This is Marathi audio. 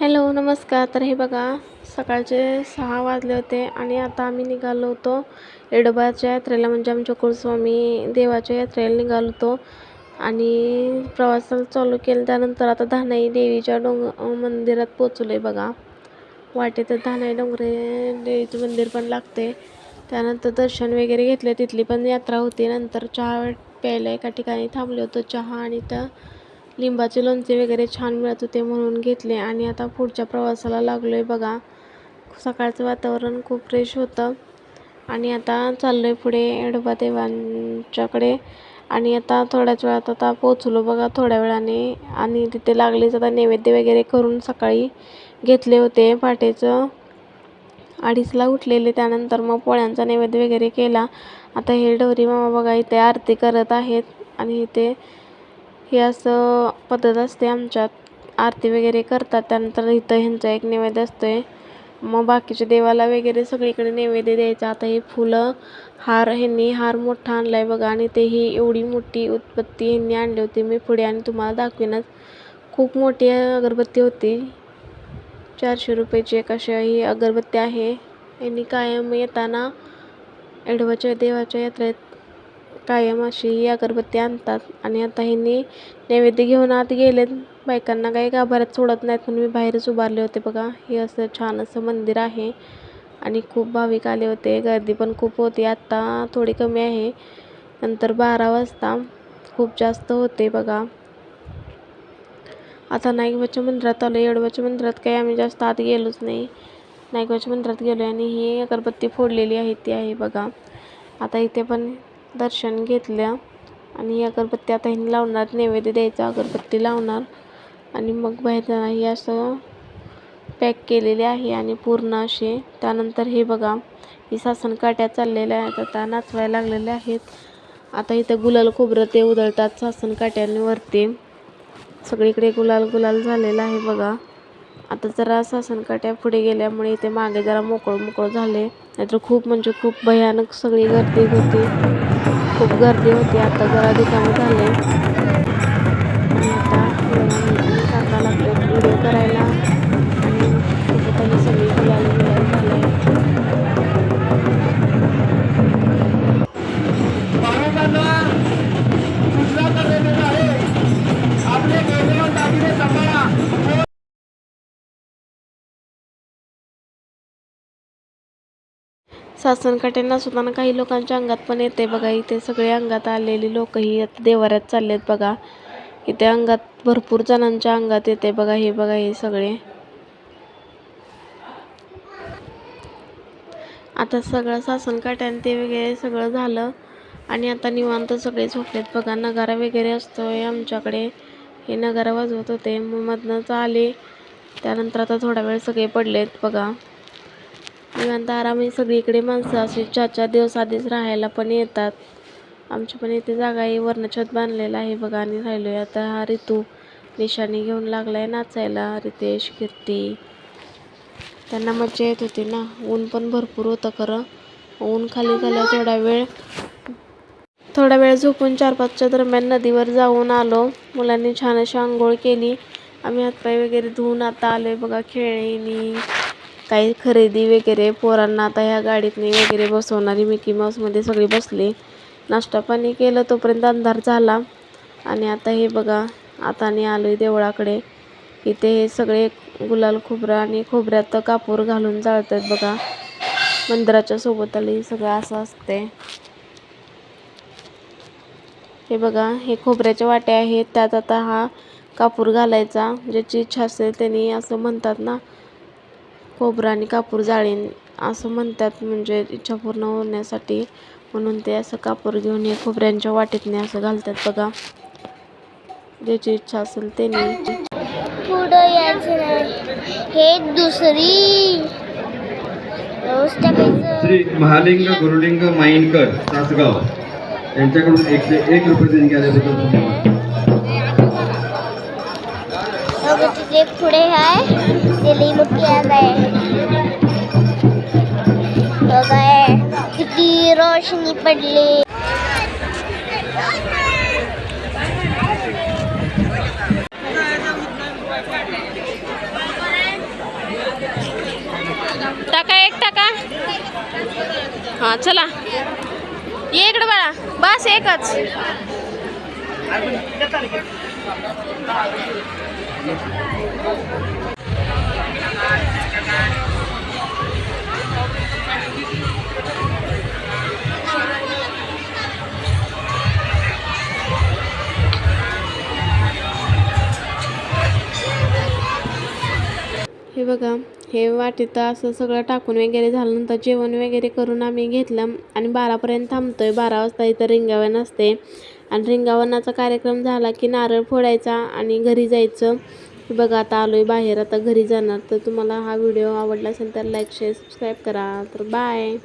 हॅलो नमस्कार. तर हे बघा सकाळचे सहा वाजले होते आणि आता आम्ही निघालो होतो येडोबाच्या यात्रेला. म्हणजे आमच्या कुलस्वामी देवाच्या यात्रेला निघालो होतो आणि प्रवासाला चालू केलं त्यानंतर आता धानाई देवीच्या डोंग मंदिरात पोचलो आहे बघा. वाटेतच धानाई डोंगरे देवीचं मंदिर पण लागते त्यानंतर दर्शन वगैरे घेतले तिथली पण यात्रा होती. नंतर चहा प्यायला एका ठिकाणी थांबलो होतो. चहा आणि त्या लिंबाचे लोणचे वगैरे छान मिळत होते म्हणून घेतले आणि आता पुढच्या प्रवासाला लागलो आहे बघा. सकाळचं वातावरण खूप फ्रेश होतं. आणि आता चाललो आहे पुढे येडोबा देवांच्याकडे. आणि आता थोड्याच वेळात आता पोचलो बघा थोड्या वेळाने. आणि तिथे लागलेच आता नैवेद्य वगैरे करून सकाळी घेतले होते. पाटेचं अडीचला उठलेले त्यानंतर मग पोळ्यांचा नैवेद्य वगैरे केला. आता हे डोरी मामा बघा इथे आरती करत आहेत. आणि इथे हे असं पद्धत असते आमच्यात. आरती वगैरे करतात त्यानंतर इथं ह्यांचा एक नैवेद्य असतो आहे मग बाकीच्या देवाला वगैरे सगळीकडे नैवेद्य द्यायचा. आता हे फुलं हार ह्यांनी हार मोठा आणला आहे बघा. आणि ते ही एवढी मोठी उत्पत्ती ह्यांनी आणली होती. मी पुढे आणि तुम्हाला दाखवेनच. खूप मोठी अगरबत्ती होती. चारशे रुपयाची एक अशी ही अगरबत्ती आहे. यांनी कायम येताना एडवाच्या देवाच्या यात्रेत कायम अशी ही अगरबत्ती आणतात. आणि आता ह्यांनी नैवेद्य घेऊन आत गेलेत. बायकांना काही गाभाऱ्यात सोडत नाहीत म्हणून मी बाहेरच उभारले होते बघा. हे असं छान असं मंदिर आहे. आणि खूप भाविक आले होते. गर्दी पण खूप होती. आत्ता थोडी कमी आहे. नंतर बारा वाजता खूप जास्त होते बघा. आता नाईकबाच्या मंदिरात आलो येडवाच्या मंदिरात काही आम्ही जास्त आत गेलोच नाही. नाईकबाच्या मंदिरात गेलो आणि ही अगरबत्ती फोडलेली आहे. ती आहे बघा. आता इथे पण दर्शन घेतलं आणि अगरबत्त्या अगरबत्ती आता हिने लावणार नैवेद्य द्यायचा अगरबत्ती लावणार. आणि मग बाहेर ही असं पॅक केलेली आहे आणि पूर्ण असे त्यानंतर हे बघा ही सासन काट्या चाललेल्या आहेत आता नाचवायला लागलेल्या आहेत. आता इथं गुलाल खोबरं ते उधळतात सासन काट्यांवरती सगळीकडे गुलाल गुलाल झालेला आहे बघा. आता जरा सासन काट्या पुढे गेल्यामुळे इथे मागे जरा मोकळं मोकळं झाले. नाहीतर खूप म्हणजे खूप भयानक सगळी गर्दी होती. खूप गर्दी होती आता जरा दुकान झाले. आता काका व्हिडिओ करायला. सासन काट्यांना सुद्धा काही लोकांच्या अंगात पण येते बघा. इथे सगळे अंगात आलेली लोकही आता देवाऱ्यात चाललेत बघा. इथे अंगात भरपूर जणांच्या अंगात येते बघा हे बघा हे सगळे. आता सगळं सासन ते वगैरे सगळं झालं. आणि आता निवांत सगळे झोपलेत बघा. नगारा वगैरे असतोय आमच्याकडे. हे नगारा वाजवत होते. मग मधनंच आले. त्यानंतर आता थोडा वेळ सगळे पडलेत बघा. निवांत आरामी म्हणजे सगळीकडे माणसं अशी चार चार दिवस आधीच राहायला पण येतात. आमची पण इथे जागा ही वरनं बांधलेला आहे बघा आणि आहे आता हा ऋतू निशाणी घेऊन लागलाय नाचायला रितेश कीर्ती. त्यांना मज्जा येत होती ना. ऊन पण भरपूर होतं खरं. ऊन खाली झालं थोडा वेळ. थोडा वेळ झोपून चार पाचच्या दरम्यान नदीवर जाऊन आलो. मुलांनी छान अशी आंघोळ केली. आम्ही हातपाय वगैरे धुवून आता आलोय बघा खेळणी. काही खरेदी वगैरे पोरांना आता ह्या गाडीतनी वगैरे बसवणारी मिकी माऊसमध्ये सगळी बसली. नाश्ता पाणी केलं तोपर्यंत अंधार झाला. आणि आता हे बघा आता आणि आहे देवळाकडे. इथे हे सगळे गुलाल खोबरं आणि खोबऱ्यात कापूर घालून जाळतात बघा. मंदिराच्या सोबत आली सगळं असं असते हे बघा हे खोबऱ्याच्या वाट्या आहेत. त्यात आता हा कापूर घालायचा. ज्याची इच्छा असेल त्यांनी असं म्हणतात ना खोबरं आणि कापूर जाळीन असं म्हणतात म्हणजे इच्छा पूर्ण होण्यासाठी म्हणून ते असं कापूर घेऊन हे खोबऱ्यांच्या वाटीतने असं घालतात बघा. ज्याची इच्छा असेल त्यांनी. पुढं यायचं नाही. हे दुसरी श्री महालिंग गुरुलिंग माईनकर तासगाव यांच्याकडून एकशे एक रुपये देणगी आल्याबद्दल धन्यवाद तिथे पुढे आहे ते लई मोठी आग बघाय किती रोशनी पडली टाका एक टाका। हाँ, चला। ये इकडे बाळा, बस एकच. हे बघा हे वाटीत असं सगळं टाकून वगैरे झाल्यानंतर जेवण वगैरे करून आम्ही घेतलं आणि बारापर्यंत थांबतोय. बारा वाजता इथं रिंगावन असते. आणि रिंगावनाचा कार्यक्रम झाला की नारळ फोडायचा आणि घरी जायचं. बघा आता आलो आहे बाहेर. आता घरी जाणार. तर तुम्हाला हा व्हिडिओ आवडला असेल तर लाईक शेअर सबस्क्राईब करा. तर बाय